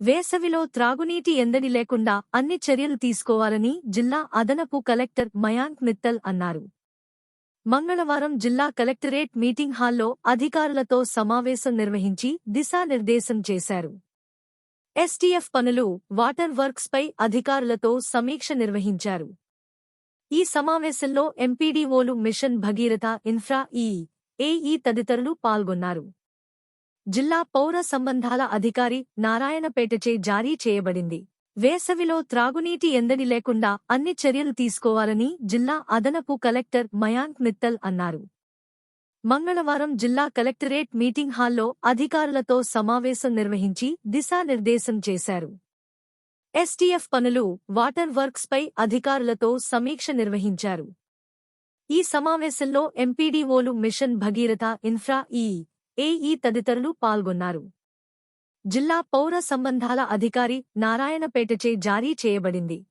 వేసవిలో త్రాగునీటి ఎందడి లేకుండా అన్ని చర్యలు తీసుకోవాలని జిల్లా అదనపు కలెక్టర్ మయాంక్ మిత్తల్ అన్నారు. మంగళవారం జిల్లా కలెక్టరేట్ మీటింగ్ హాల్లో అధికారులతో సమావేశం నిర్వహించి దిశానిర్దేశం చేశారు. ఎస్టీఎఫ్ పనులు వాటర్ వర్క్స్పై అధికారులతో సమీక్ష నిర్వహించారు. ఈ సమావేశంలో ఎంపీడీఓలు mission Bhagiratha infra E AE తదితరులు పాల్గొన్నారు. జిల్లా పౌర సంబంధాల అధికారి నారాయణపేటచే జారీ చేయబడింది. వేసవిలో త్రాగునీటి ఎందడి లేకుండా అన్ని చర్యలు తీసుకోవాలని జిల్లా అదనపు కలెక్టర్ మయాంక్ మిత్తల్ అన్నారు. మంగళవారం జిల్లా కలెక్టరేట్ మీటింగ్ హాల్లో అధికారులతో సమావేశం నిర్వహించి దిశానిర్దేశం చేశారు. ఎస్టీఎఫ్ పనులు వాటర్ వర్క్స్పై అధికారులతో సమీక్ష నిర్వహించారు. ఈ సమావేశంలో ఎంపీడీఓలు mission Bhagiratha infra E AE తదితరులు పాల్గొన్నారు. జిల్లా పౌర సంబంధాల అధికారి నారాయణపేటచే జారీ చేయబడింది.